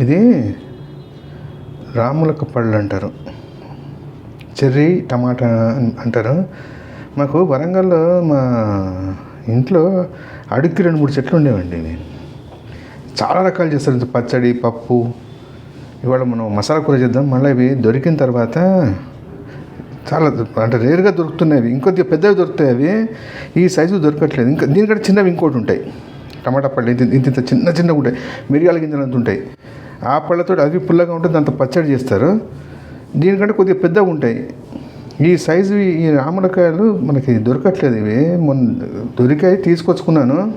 ఇది రాములక పళ్ళు అంటారు. చెర్రీ టమాటా అంటారు. మాకు వరంగల్లో మా ఇంట్లో అడుక్కి రెండు మూడు చెట్లు ఉండేవండి. చాలా రకాలు చేస్తారు. పచ్చడి పప్పు. ఇవాళ మనం మసాలా కూర చేద్దాం. మళ్ళీ ఇవి దొరికిన తర్వాత చాలా అంటే రేరుగా దొరుకుతున్నాయి ఇంకొద్దిగా పెద్దవి దొరుకుతాయి అవి. ఈ సైజు దొరకట్లేదు. ఇంకా దీనికంటే చిన్నవి ఇంకోటి ఉంటాయి. టమాటా పళ్ళు ఇంత ఇంత ఇంత చిన్న చిన్నగా ఉంటాయి. మిరియాల గింజలు అంత ఉంటాయి. ఆ పళ్ళతో అవి పుల్లగా ఉంటుంది దాంతో పచ్చడి చేస్తారు. దీనికంటే కొద్దిగా పెద్దగా ఉంటాయి. ఈ సైజు ఈ రామలకాయలు మనకి దొరకట్లేదు ఇవి. మొన్న దొరికాయి తీసుకొచ్చుకున్నాను.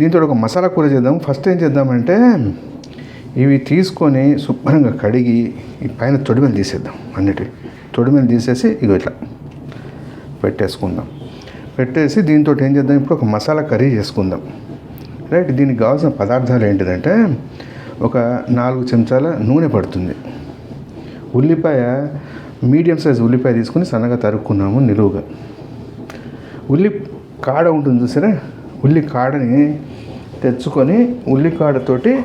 దీంతో ఒక మసాలా కూర చేద్దాం. ఫస్ట్ ఏం చేద్దామంటే ఇవి తీసుకొని శుభ్రంగా కడిగి ఈ పైన తొడిమెలు తీసేద్దాం అన్నిటి తొడిమెలు తీసేసి ఇగో ఇట్లా పెట్టేసుకుందాం. పెట్టేసి దీంతో ఏం చేద్దాం? ఇప్పుడు ఒక మసాలా కర్రీ చేసుకుందాం. రైట్ దీనికి కావాల్సిన పదార్థాలు ఏంటిదంటే ఒక నాలుగు చెంచాల నూనె పడుతుంది. ఉల్లిపాయ మీడియం సైజ్ ఉల్లిపాయ తీసుకుని సన్నగా తరుక్కున్నాము నిలువుగా. ఉల్లి కాడ ఉంటుంది చూసారా? ఉల్లి కాడని తెచ్చుకొని ఉల్లి కాడతోటి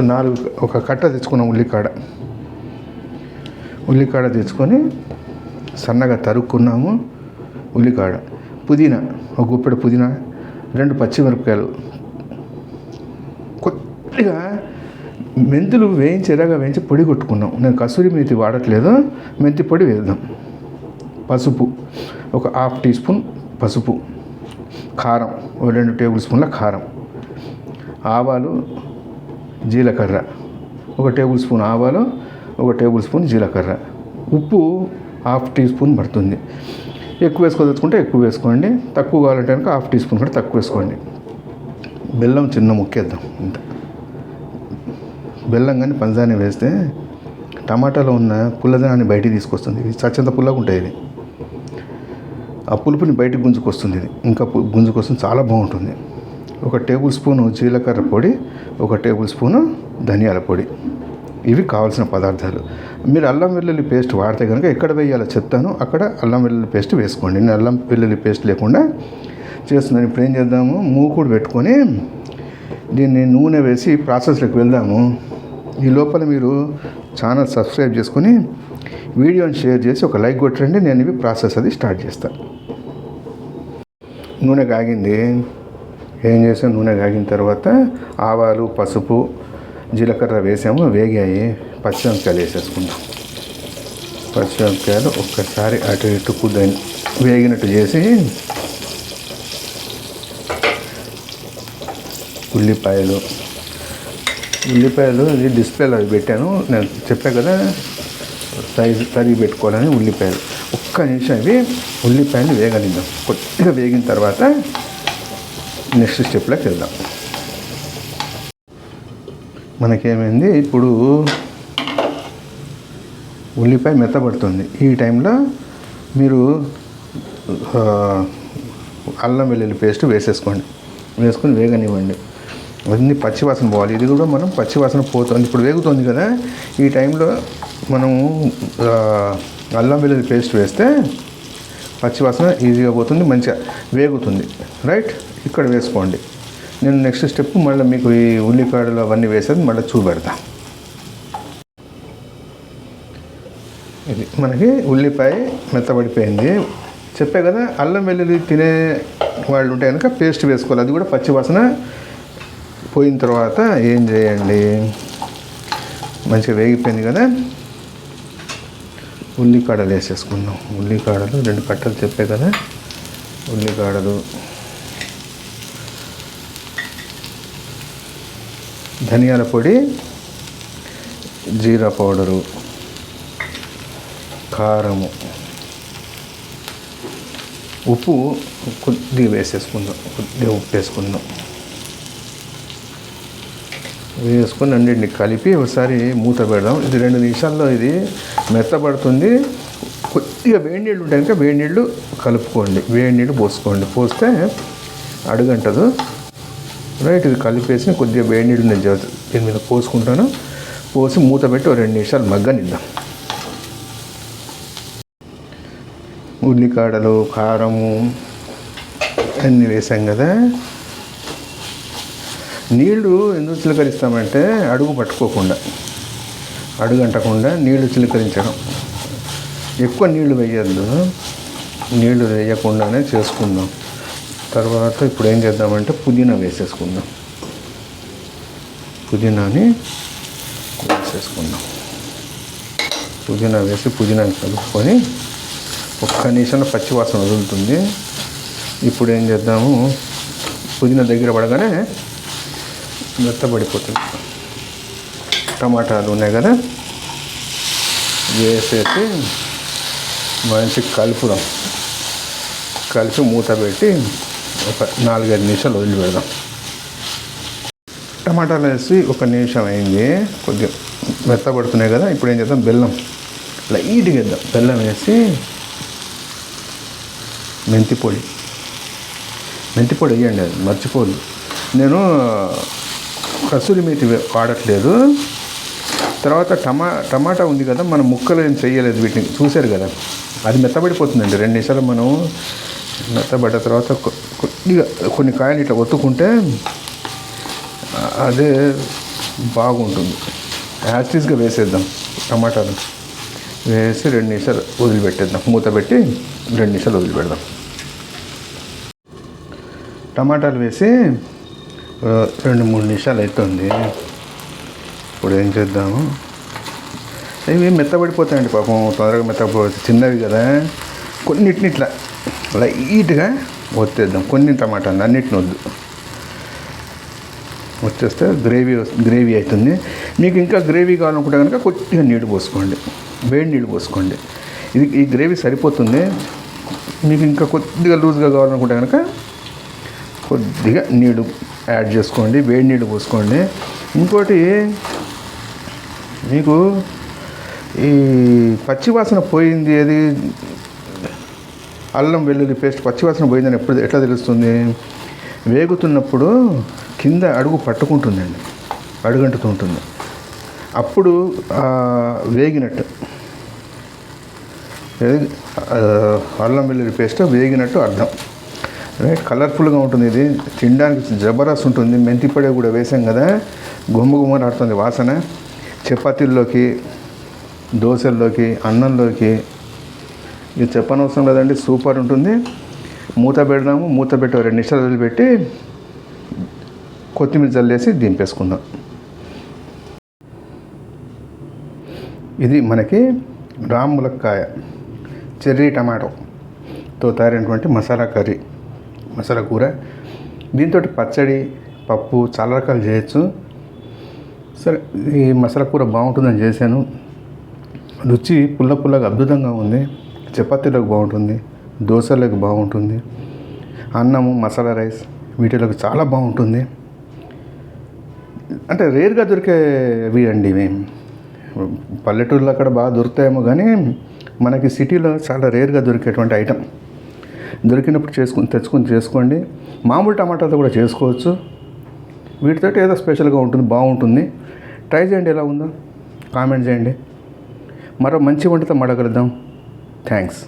నాలుగు ఒక కట్ట తెచ్చుకున్నాం ఉల్లికాడ ఉల్లికాడ తెచ్చుకొని సన్నగా తరుక్కున్నాము ఉల్లికాడ పుదీనా ఒక గుప్పెడు పుదీనా రెండు పచ్చిమిరపకాయలు. కొద్దిగా మెంతులు వేయించి ఎర్రగా వేయించి పొడి కొట్టుకున్నాం. నేను కసూరి మేతి వాడట్లేదు. మెంతి పొడి వేద్దాం. పసుపు. ఒక హాఫ్ టీ స్పూన్ పసుపు. కారం. ఒక రెండు టేబుల్ స్పూన్ల కారం. ఆవాలు జీలకర్ర. ఒక టేబుల్ స్పూన్ ఆవాలు ఒక టేబుల్ స్పూన్ జీలకర్ర. ఉప్పు హాఫ్ టీ స్పూన్ పడుతుంది. ఎక్కువ వేసుకోదలుచుకుంటే ఎక్కువ వేసుకోండి. తక్కువ కావాలంటే కనుక హాఫ్ టీ స్పూన్ కూడా తక్కువ వేసుకోండి. బెల్లం చిన్న ముక్కేద్దాం ఇంత బెల్లం కానీ పంచదార వేస్తే టమాటాలో ఉన్న పుల్లదనాన్ని బయటికి తీసుకొస్తుంది. ఇది చచ్చంత పుల్లగా ఉంటాయి ఇది. ఆ పులుపుని బయటకు గుంజుకొస్తుంది ఇది. ఇంకా గుంజుకొస్తుంది చాలా బాగుంటుంది. ఒక టేబుల్ స్పూను జీలకర్ర పొడి ఒక టేబుల్ స్పూను ధనియాల పొడి. ఇవి కావాల్సిన పదార్థాలు. మీరు అల్లం వెల్లుల్లి పేస్ట్ వాడితే కనుక ఎక్కడ వేయాలో చెప్తాను. అక్కడ అల్లం వెల్లుల్లి పేస్ట్ వేసుకోండి. నేను అల్లం వెల్లుల్లి పేస్ట్ లేకుండా చేస్తున్నాను. ఇప్పుడు ఏం చేద్దాము? మూకుడు పెట్టుకొని దీన్ని నూనె వేసి ప్రాసెస్లోకి వెళ్దాము. ఈ లోపల మీరు ఛానల్ సబ్స్క్రైబ్ చేసుకొని వీడియోని షేర్ చేసి ఒక లైక్ కొట్టండి నేను ఇవి ప్రాసెస్ అది స్టార్ట్ చేస్తాను నూనె కాగింది. ఏం చేసాం? నూనె కాగిన తర్వాత ఆవాలు పసుపు జీలకర్ర వేసాము వేగాయి. పచ్చిమిరపకాయలు వేసేసుకుందాం. పచ్చిమిరపకాయలు ఒక్కసారి అటు ఇటు కుదని వేగినట్టు చేసి ఉల్లిపాయలు ఉల్లిపాయలు ఇది డిస్ప్లేలో అవి పెట్టాను. నేను చెప్పా కదా సైజు తరిగి పెట్టుకోవాలని ఉల్లిపాయలు. ఒక్క నిమిషం ఇవి ఉల్లిపాయలు వేగనిద్దాం. కొద్దిగా వేగిన తర్వాత నెక్స్ట్ స్టెప్లోకి వెళ్దాం. మనకేమైంది? ఇప్పుడు ఉల్లిపాయ మెత్తబడుతుంది. ఈ టైంలో మీరు అల్లం వెల్లుల్లి పేస్ట్ వేసేసుకోండి. వేసుకొని వేగనివ్వండి. అన్ని పచ్చివాసన పోవాలి. ఇది కూడా మనం పచ్చివాసన పోతుంది. ఇప్పుడు వేగుతుంది కదా. ఈ టైంలో మనము అల్లం వెల్లుల్లి పేస్ట్ వేస్తే పచ్చివాసన ఈజీగా పోతుంది మంచిగా వేగుతుంది. రైట్? ఇక్కడ వేసుకోండి. నేను నెక్స్ట్ స్టెప్ మళ్ళీ మీకు ఈ ఉల్లికాడలు అవన్నీ వేసేది మళ్ళీ చూపెడతా. ఇది మనకి ఉల్లిపాయ మెత్తబడిపోయింది. చెప్పే కదా అల్లం వెల్లుల్లి తినే వాళ్ళు ఉంటే కనుక పేస్ట్ వేసుకోవాలి. అది కూడా పచ్చివాసన పోయిన తర్వాత ఏం చేయండి? మంచిగా వేగిపోయింది కదా? ఉల్లికాడలు వేసేసుకుందాం. ఉల్లికాడలు రెండు కట్టలు చెప్పే కదా? ఉల్లికాడలు ధనియాల పొడి జీరా పౌడరు కారము. ఉప్పు కొద్దిగా వేసేసుకుందాం. కొద్దిగా ఉప్పు వేసుకుందాం. వేసుకొని అన్నింటిని కలిపి ఒకసారి మూత పెడదాం. ఇది రెండు నిమిషాల్లో ఇది మెత్తబడుతుంది. కొద్దిగా వేడి నీళ్ళు ఉంటాయి కనుక వేడి నీళ్ళు కలుపుకోండి. వేడి నీళ్ళు పోసుకోండి. పోస్తే అడుగంటదు. రైట్ ఇది కలిపేసి కొద్దిగా వేడి నీళ్ళు నేను జా- దీని మీద పోసుకుంటాను. పోసి మూత పెట్టి ఒక రెండు నిమిషాలు మగ్గనిద్దాం. ఉల్లికాడలు కారము అన్నీ వేసాం కదా. నీళ్ళు ఎందుకు చిలకరిస్తామంటే అడుగు పట్టుకోకుండా అడుగు అంటకుండా నీళ్ళు చిలకరించడం. ఎక్కువ నీళ్ళు వేయద్దు నీళ్ళు వేయకుండానే చేసుకుందాం. తర్వాత ఇప్పుడు ఏం చేద్దామంటే పుదీనా వేసేసుకుందాం. పుదీనాని వేసేసుకుందాం పుదీనా వేసి పుదీనా కలుపుకొని ఒక్క నిమిషంలో పచ్చివాసన వదులుతుంది. ఇప్పుడు ఏం చేద్దాము? పుదీనా దగ్గర పడగానే మెత్తబడిపోతుంది టమాటాలు ఉన్నాయి కదా? వేసేసి మంచి కలుపుదాం. కలిపి మూత పెట్టి ఒక నాలుగైదు నిమిషాలు వదిలిపెడదాం టమాటాలు వేసి ఒక నిమిషం అయింది. కొద్దిగా మెత్తబడుతున్నాయి కదా? ఇప్పుడు ఏం చేద్దాం? బెల్లం. లైట్గా వేద్దాం. బెల్లం వేసి మెంతి పొడి. మెంతి పొడి వేయండి అది. మర్చిపోదు నేను కసూరి మేతి వాడట్లేదు. తర్వాత టమా టమాటా ఉంది కదా మనం ముక్కలు ఏం చేయలేదు వీటిని. చూశారు కదా. అది మెత్తబడిపోతుందండి. రెండు నిమిషాలు మనం మెత్తబడ్డ తర్వాత కొద్దిగా కొన్ని కాయలు ఇట్లా ఒత్తుకుంటే అదే బాగుంటుంది. యాస్టీస్గా వేసేద్దాం టమాటాలు. వేసి రెండు నిమిషాలు వదిలిపెట్టేద్దాం. మూత పెట్టి రెండు నిమిషాలు వదిలిపెడదాం. టమాటాలు వేసి రెండు మూడు నిమిషాలు అవుతుంది. ఇప్పుడు ఏం చేద్దాము? ఇవి మెత్తబడిపోతాయండి పాపం తొందరగా మెత్తబడిపోతాయి. చిన్నవి కదా. కొన్నిటిని ఇట్లా లైట్గా ఒత్తేద్దాం. కొన్ని టమాటాలు అన్నిటిని వద్దు. వచ్చేస్తే గ్రేవీ గ్రేవీ అవుతుంది. మీకు ఇంకా గ్రేవీ కావాలనుకుంటే కనుక కొద్దిగా నీళ్ళు పోసుకోండి. వేడి నీళ్ళు పోసుకోండి. ఇది ఈ గ్రేవీ సరిపోతుంది. మీకు ఇంకా కొద్దిగా లూజ్గా కావాలనుకుంటే కనుక కొద్దిగా నీళ్ళు యాడ్ చేసుకోండి వేడి నీళ్ళు పోసుకోండి. ఇంకోటి మీకు ఈ పచ్చివాసన పోయింది అది అల్లం వెల్లుల్లి పేస్ట్ పచ్చివాసన పోయిందని ఎప్పుడు ఎట్లా తెలుస్తుంది? వేగుతున్నప్పుడు కింద అడుగు పట్టుకుంటుందండి అడుగంటుతుంటుంది అప్పుడు వేగినట్టు అల్లం వెల్లుల్లి పేస్ట్ వేగినట్టు అర్థం. కలర్ఫుల్గా ఉంటుంది ఇది. తినడానికి జబరస్ ఉంటుంది. మెంతి పొడి కూడా వేసాం కదా. గుమ్మ గుమ్మలాడుతుంది వాసన. చపాతీల్లోకి దోశల్లోకి అన్నంలోకి. ఇది చెప్పనవసరం లేదండి. సూపర్ ఉంటుంది. మూత పెడదాము. మూత పెట్టి రెండు నిమిషాలు పెట్టి కొత్తిమీర జల్లేసి దింపేసుకుందాం. ఇది మనకి రాములక్కాయ చెర్రీ టమాటోతో తయారైనటువంటి మసాలా కర్రీ. మసాలా కూర. దీంతో పచ్చడి పప్పు చాలా రకాలు చేయొచ్చు. సరే ఈ మసాలా కూర బాగుంటుందని చేశాను. రుచి పుల్ల పుల్లగా అద్భుతంగా ఉంది. చపాతీలోకి బాగుంటుంది. దోశలోకి బాగుంటుంది. అన్నము మసాలా రైస్ వీటిలోకి చాలా బాగుంటుంది. అంటే రేర్గా దొరికేవి అండి ఇవి. పల్లెటూరులో అక్కడ బాగా దొరుకుతాయేమో కానీ మనకి సిటీలో చాలా రేర్గా దొరికేటువంటి ఐటెం దొరికినప్పుడు చేసుకుని తెచ్చుకొని చేసుకోండి. మామూలు టమాటాలతో కూడా చేసుకోవచ్చు. వీటితో ఏదో స్పెషల్గా ఉంటుంది బాగుంటుంది. ట్రై చేయండి ఎలా ఉందో కామెంట్ చేయండి. మరో మంచి వంటతో మడగలుద్దాం థ్యాంక్స్.